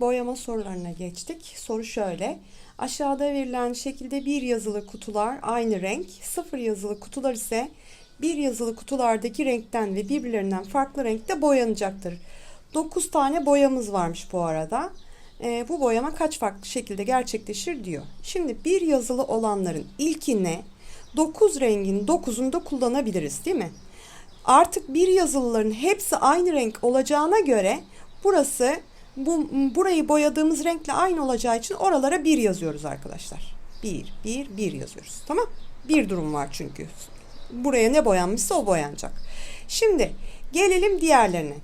boyama sorularına geçtik. Soru şöyle. Aşağıda verilen şekilde bir yazılı kutular aynı renk, sıfır yazılı kutular ise bir yazılı kutulardaki renkten ve birbirlerinden farklı renkte boyanacaktır. 9 tane boyamız varmış bu arada. Ee, bu boyama kaç farklı şekilde gerçekleşir diyor. Şimdi bir yazılı olanların ilkine 9 rengin 9'unu da kullanabiliriz değil mi? Artık bir yazılıların hepsi aynı renk olacağına göre burası bu burayı boyadığımız renkle aynı olacağı için oralara bir yazıyoruz arkadaşlar. Bir, bir, bir yazıyoruz. Tamam? Bir durum var çünkü. Buraya ne boyanmışsa o boyanacak. Şimdi gelelim diğerlerine.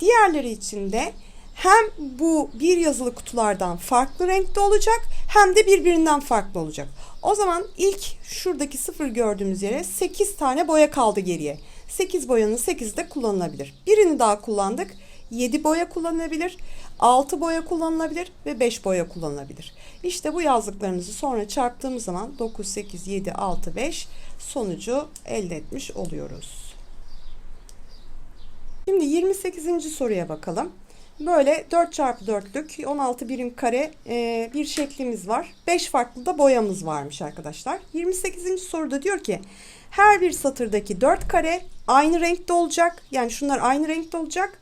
Diğerleri için de hem bu bir yazılı kutulardan farklı renkte olacak hem de birbirinden farklı olacak. O zaman ilk şuradaki sıfır gördüğümüz yere 8 tane boya kaldı geriye. 8 boyanın 8'i de kullanılabilir. Birini daha kullandık. 7 boya kullanılabilir, 6 boya kullanılabilir ve 5 boya kullanılabilir. İşte bu yazdıklarımızı sonra çarptığımız zaman 9, 8, 7, 6, 5 sonucu elde etmiş oluyoruz. Şimdi 28. soruya bakalım. Böyle 4 çarpı 4'lük 16 birim kare e, bir şeklimiz var. 5 farklı da boyamız varmış arkadaşlar. 28. soruda diyor ki her bir satırdaki 4 kare aynı renkte olacak. Yani şunlar aynı renkte olacak.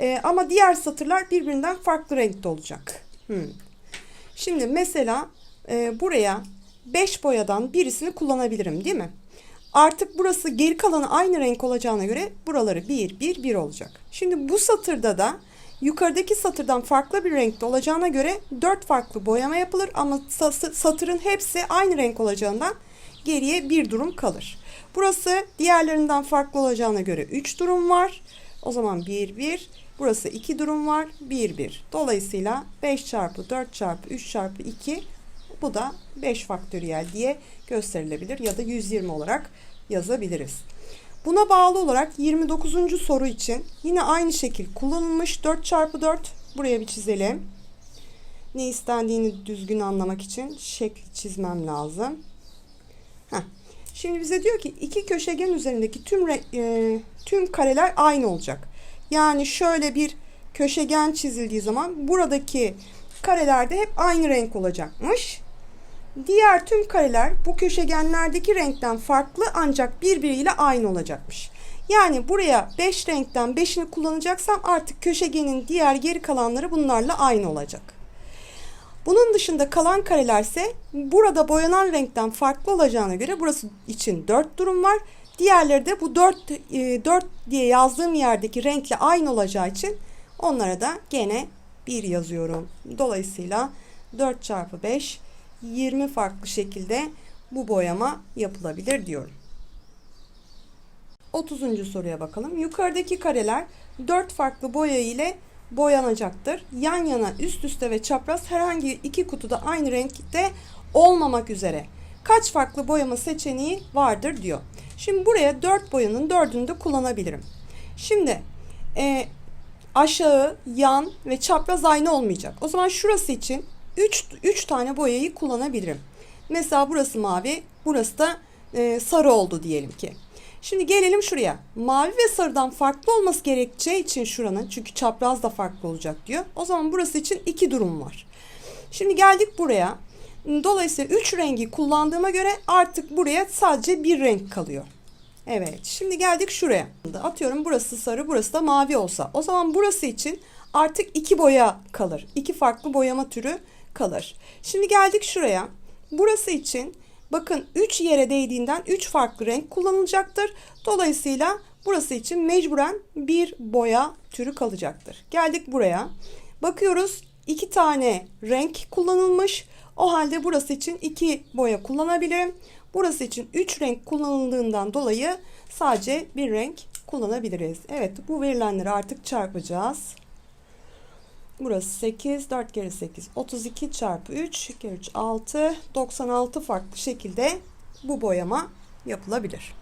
E, ama diğer satırlar birbirinden farklı renkte olacak. Hmm. Şimdi mesela e, buraya 5 boyadan birisini kullanabilirim değil mi? Artık burası geri kalanı aynı renk olacağına göre buraları 1, 1, 1 olacak. Şimdi bu satırda da yukarıdaki satırdan farklı bir renkte olacağına göre 4 farklı boyama yapılır ama satırın hepsi aynı renk olacağından geriye bir durum kalır. Burası diğerlerinden farklı olacağına göre 3 durum var. O zaman 1, 1. Burası 2 durum var. 1, 1. Dolayısıyla 5 çarpı 4 çarpı 3 çarpı 2 bu da 5 faktöriyel diye gösterilebilir ya da 120 olarak yazabiliriz. Buna bağlı olarak 29. soru için yine aynı şekil kullanılmış 4 çarpı 4 buraya bir çizelim. Ne istendiğini düzgün anlamak için şekli çizmem lazım. Heh. Şimdi bize diyor ki iki köşegen üzerindeki tüm e, tüm kareler aynı olacak. Yani şöyle bir köşegen çizildiği zaman buradaki kareler de hep aynı renk olacakmış. Diğer tüm kareler bu köşegenlerdeki renkten farklı ancak birbiriyle aynı olacakmış. Yani buraya 5 renkten 5'ini kullanacaksam artık köşegenin diğer geri kalanları bunlarla aynı olacak. Bunun dışında kalan kareler ise burada boyanan renkten farklı olacağına göre burası için 4 durum var. Diğerleri de bu 4, 4 e, diye yazdığım yerdeki renkle aynı olacağı için onlara da gene 1 yazıyorum. Dolayısıyla 4 çarpı 5 20 farklı şekilde bu boyama yapılabilir diyorum. 30. soruya bakalım. Yukarıdaki kareler 4 farklı boya ile boyanacaktır. Yan yana, üst üste ve çapraz herhangi iki kutuda aynı renkte olmamak üzere kaç farklı boyama seçeneği vardır diyor. Şimdi buraya 4 boyanın 4'ünü de kullanabilirim. Şimdi e, aşağı, yan ve çapraz aynı olmayacak. O zaman şurası için 3, 3 tane boyayı kullanabilirim. Mesela burası mavi, burası da e, sarı oldu diyelim ki. Şimdi gelelim şuraya. Mavi ve sarıdan farklı olması gerekeceği için şuranın çünkü çapraz da farklı olacak diyor. O zaman burası için iki durum var. Şimdi geldik buraya. Dolayısıyla 3 rengi kullandığıma göre artık buraya sadece bir renk kalıyor. Evet şimdi geldik şuraya. Atıyorum burası sarı burası da mavi olsa. O zaman burası için artık iki boya kalır. İki farklı boyama türü kalır. Şimdi geldik şuraya. Burası için bakın 3 yere değdiğinden 3 farklı renk kullanılacaktır. Dolayısıyla burası için mecburen bir boya türü kalacaktır. Geldik buraya. Bakıyoruz 2 tane renk kullanılmış. O halde burası için 2 boya kullanabilirim. Burası için 3 renk kullanıldığından dolayı sadece bir renk kullanabiliriz. Evet bu verilenleri artık çarpacağız. Burası 8, 4 kere 8, 32 çarpı 3, kere 3, 6, 96 farklı şekilde bu boyama yapılabilir.